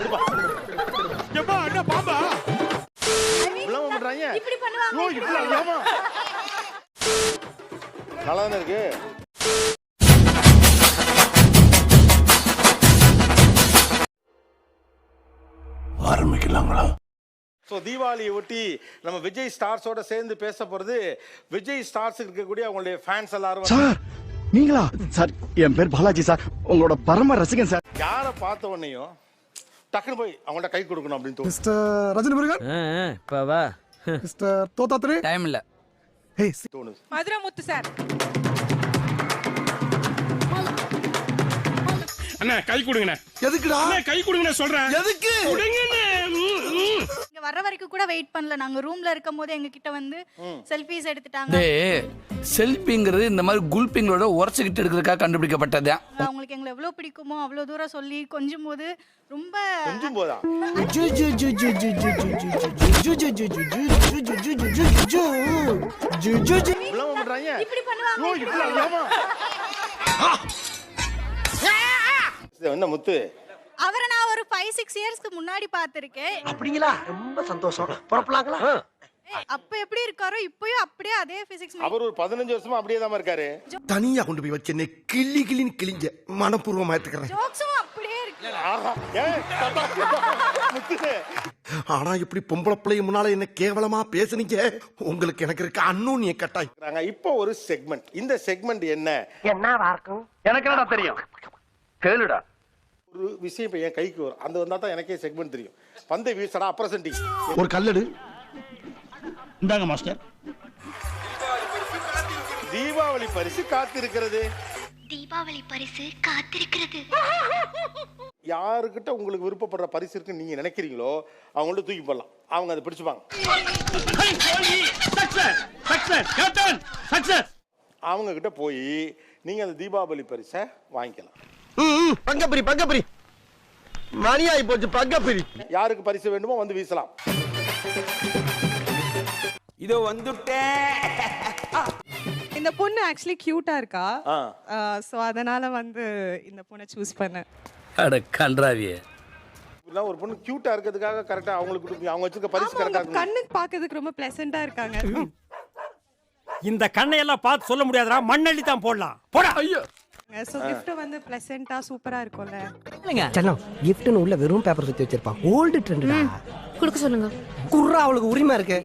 ஏப்பா என்ன பாம்பா இப்படிலாம் பண்றாங்க. இப்படி பண்ணுவாங்க நல்லா தானே இருக்கு? ஆரம்பிக்கலாங்களா? ஸோ தீபாவளியை ஒட்டி நம்ம விஜய் ஸ்டார்ஸோட சேர்ந்து பேச போறது விஜய் ஸ்டார்ஸ் இருக்கக்கூடிய அவங்களுடைய ஃபேன்ஸ் எல்லாரும் சார் நீங்களா? சார் என் பேர் பாலாஜி சார். உங்களோட பரம ரசிகன் சார். யாரை பார்த்த உடனேயும் டக்குன்னு போய் அவங்கள்ட்ட கை கொடுக்கணும் அப்படின்னு தோணும் மிஸ்டர் ரஜினி முருகன் இப்போ வா. மிஸ்டர் தோத்தாத்திரி? டைம் இல்ல. ஹே தோணுது. மதுரமுத்து சார். அண்ணா கை கொடுங்கண்ணே. எதுக்குடா? அண்ணா கை கொடுங்கண்ணே சொல்றேன். எதுக்கு? கொடுங்கண்ணே. ம். இங்க வர்ற வரைக்கும் கூட வெயிட் பண்ணல நாங்க ரூம்ல இருக்கும் போது எங்க கிட்ட வந்து செல்ஃபிஸ் எடுத்துட்டாங்க டேய் செல்ஃபிங்கிறது இந்த மாதிரி குல்பிங்களோட உரைச்சிக்கிட்டு இருக்கிறதுக்காக கண்டுபிடிக்கப்பட்டது அவங்களுக்கு எங்களை எவ்வளவு பிடிக்குமோ அவ்வளவு தூரம் சொல்லி கொஞ்சும் போது ரொம்ப கொஞ்சம் போதா இப்படி பண்ணுவாங்க என்ன முத்து அவரை ஒரு ஃபைவ் சிக்ஸ் இயர்ஸ்க்கு முன்னாடி பார்த்திருக்கேன். அப்படிங்களா? ரொம்ப சந்தோஷம். புறப்படலாங்களா அப்ப எப்படி இருக்காரோ இப்பயும் அப்படியே அதே பிசிக்ஸ் அவர் ஒரு பதினஞ்சு வருஷமா அப்படியே தான் இருக்காரு. தனியா கொண்டு போய் வச்சு என்னை கிள்ளி கிள்ளின்னு கிழிஞ்ச மனப்பூர்வமா எடுத்துக்கிறேன் ஜோக்ஸும் அப்படியே இருக்கு. ஆனா இப்படி பொம்பளை பிள்ளைய முன்னால என்ன கேவலமா பேசுனீங்க? உங்களுக்கு எனக்கு இருக்க அன்னோன்னிய கட்டாய். இப்போ ஒரு செக்மெண்ட் இந்த செக்மெண்ட் என்ன? என்னவா இருக்கும்? எனக்கு என்னடா தெரியும்? கேளுடா. ஒரு விஷயம் இப்போ என் கைக்கு வரும். அந்த வந்தா தான் எனக்கே செக்மெண்ட் தெரியும். பந்தை வீசடா அப்ரசன்டி ஒரு கல்லடு. இந்தாங்க மாஸ்டர். தீபாவளி பரிசு காத்திருக்கிறது. தீபாவளி பரிசு காத்திருக்கிறது. யாருக்கிட்ட உங்களுக்கு விருப்பப்படுற பரிசு இருக்குன்னு நீங்க நினைக்கிறீங்களோ அவங்கள்ட்ட தூக்கி போடலாம். அவங்க அதை பிடிச்சுப்பாங்க. அவங்க கிட்ட போய் நீங்க அந்த தீபாவளி பரிசை வாங்கிக்கலாம். பங்கப்பிரி பங்கப்பிரி. மணியாயி போச்சு பங்கப்பிரி. யாருக்கு பரிசு வேண்டுமோ வந்து வீசலாம். இதோ வந்துட்டேன் இந்த பொண்ணு ஆக்சுவலி கியூட்டா இருக்கா? ஆ. சோ அதனால வந்து இந்த பொண்ணை சூஸ் பண்ணேன். அட கன்றாவியே. இப்படிலாம் ஒரு பொண்ணு கியூட்டா இருக்கிறதுக்காக கரெக்டா அவங்களுக்கு அவங்க வச்சிருக்க பரிசு கரெக்டா கண்ணுக்கு பாக்குறதுக்கு ரொம்ப பிளசண்டா இருக்காங்க. இந்த கண்ணையெல்லாம் பார்த்து சொல்ல முடியாதுடா. மண்ணள்ளி தான் போடலாம். போடா. ஐயோ. Gift வந்து பிளசண்டா சூப்பரா இருக்கும்ல? செல்லம் கிஃப்ட்னு உள்ள வெறும் பேப்பர் சுத்தி வச்சிருப்பான் ஓல்டு ட்ரெண்ட்டா கொடுக்க சொல்லுங்க. குர்ரா அவளுக்கு உரிமை இருக்கு.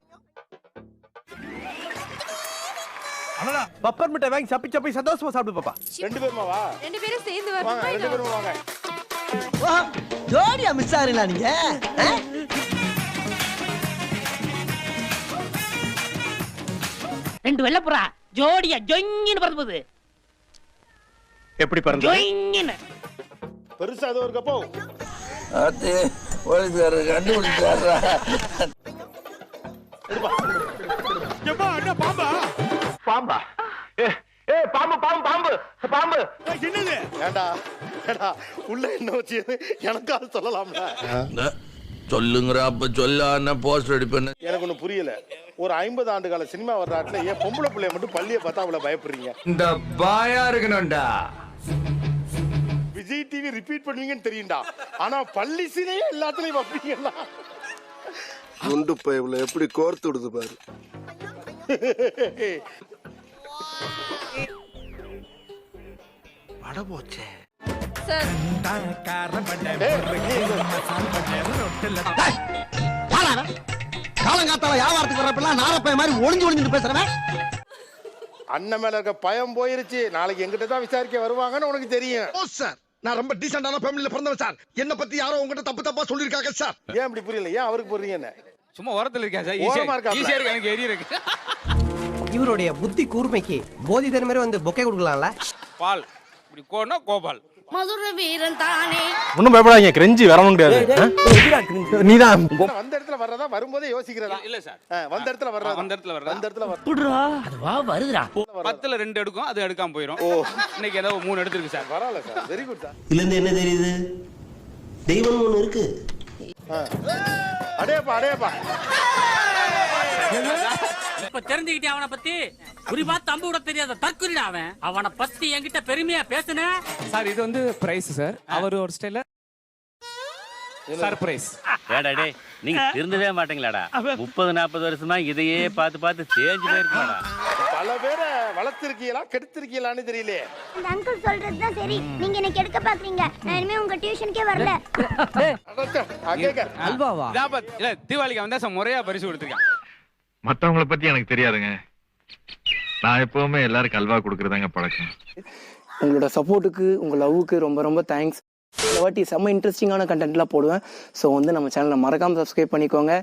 பப்பர் மிட்டாய் வாங்கி சப்பி சப்பி சந்தோஷமா சாப்பிடு பாப்பா. ரெண்டு பேருமா வா? ரெண்டு பேரும் சேர்ந்து வாங்க ரெண்டு வரணும் பேரும் வாங்க. ஜோடியா மிஸ் ஆறீங்களா நீங்க? ரெண்டு வெள்ளப்புறா ஜோடியா ஜொங்கின்னு பறந்து எப்படி பறந்து பெருசா ஏதோ இருக்கப்போ அது போலீஸ்காரர் கண்டுபிடிச்சாரா பாம்பா? பாம்பா? ஏ ஏ பாம்பு பாம்பு பாம்பு பாம்பு. என்னது? ஏண்டா ஏடா உள்ள என்ன வச்சு? எனக்காவது சொல்லலாம்ல. சொல்லுங்கிற அப்ப சொல்லான போஸ்டர் அடிப்பேன்னு. எனக்கு ஒண்ணு புரியல. ஒரு ஐம்பது ஆண்டு கால சினிமா வர்றாட்டுல ஏன் பொம்பளை பிள்ளைய மட்டும் பள்ளியை பார்த்தா அவ்வளவு பயப்படுறீங்க? இந்த பாயா இருக்கணும்டா. விஜய் டிவி ரிப்பீட் பண்ணுவீங்கன்னு தெரியும்டா. ஆனா பள்ளி சீனையே எல்லாத்துலயும் வைப்பீங்களா குண்டு பைப்ல எப்படி கோர்த்து விடுது பாரு. வட போச்சே. காலங்காத்தால வியாபாரத்துக்கு வர்றப்பெல்லாம் நாரப்பைய மாதிரி ஒளிஞ்சு ஒளிஞ்சுட்டு பேசுறவன். அண்ணன் மேல இருக்க பயம் போயிருச்சு. நாளைக்கு எங்கிட்ட தான் விசாரிக்க வருவாங்கன்னு உனக்கு தெரியும். Oh sir. நான் ரொம்ப டீசென்டான ஃபேமிலில பிறந்தவன் சார். என்ன பத்தி யாரோ உங்ககிட்ட தப்பு தப்பா சொல்லிருக்காங்க சார். ஏன் இப்படி புரியல? ஏன் அவருக்கு என்ன? சும்மா ஓரத்துல இருக்கேன் சார்? ஓரமா இருக்காப்ல. ஈஸியா இருக்கு. எனக்கு எரி இருக்கு. இவருடைய புத்தி கூர்மைக்கு போதி மாதிரி வந்து பொக்கை கொடுக்கலாம்ல? பால். இப்படி கோனா கோபால். மதுர வீரன் தானே. ஒன்றும் பயப்படாதீங்க கிரெஞ்சி வரவும் கிடையாது. நீதான். வந்த இடத்துல வர்றதா வரும்போதே யோசிக்கிறதா? இல்ல சார். வந்த இடத்துல வர்றதா? வந்த இடத்துல வர்றதா? வந்த இடத்துல வர்றதா? அதுவா வருதுடா. பத்துல ரெண்டு எடுக்கும் அது எடுக்காம போயிடும் இன்னைக்கு ஏதோ மூணு எடுத்துருக்கு சார். பரவாயில்ல சார் வெரி குட் சார். இதுல இருந்து என்ன தெரியுது? தெய்வம் ஒண்ணு இருக்கு. அடேப்பா அடேப்பா. இப்ப தெரிஞ்சுக்கிட்டே அவனை பத்தி. குறிப்பா தம்பு விட தெரியாத தற்குறிடா அவன். அவனை பத்தி என்கிட்ட பெருமையா பேசுன. சார் இது வந்து பிரைஸ் சார். அவர் ஒரு ஸ்டைல சர்ப்ரைஸ் ஏடா டேய் நீங்க திருந்தவே மாட்டீங்களாடா. முப்பது நாற்பது வருஷமா இதையே பார்த்து பார்த்து தேஞ்சு போயிருக்கீங்கடா பல பேரை வளர்த்திருக்கீங்களா கெடுத்திருக்கீங்களான்னு தெரியலையே. இந்த அங்கிள் சொல்றது தான் சரி நீங்க எனக்கு எடுக்க பாக்குறீங்க. நான் இனிமே உங்க டியூஷனுக்கே வரல. அல்வாவா? இல்ல தீபாவளிக்கு வந்தா முறையா பரிசு கொடுத்துருக்கான். மத்தவங்கள பத்தி எனக்கு தெரியாதுங்க. நான் எப்பவுமே எல்லாருக்கும் அல்வா கொடுக்கறதாங்க பழக்கம். உங்களோட சப்போர்ட்டுக்கு உங்க லவ்வுக்கு ரொம்ப ரொம்ப தேங்க்ஸ் இந்த வாட்டி செம்ம இன்ட்ரெஸ்டிங்கான கண்டென்ட்லாம் போடுவேன். ஸோ வந்து நம்ம சேனலை மறக்காம சப்ஸ்கிரைப் பண்ணிக்கோங்க.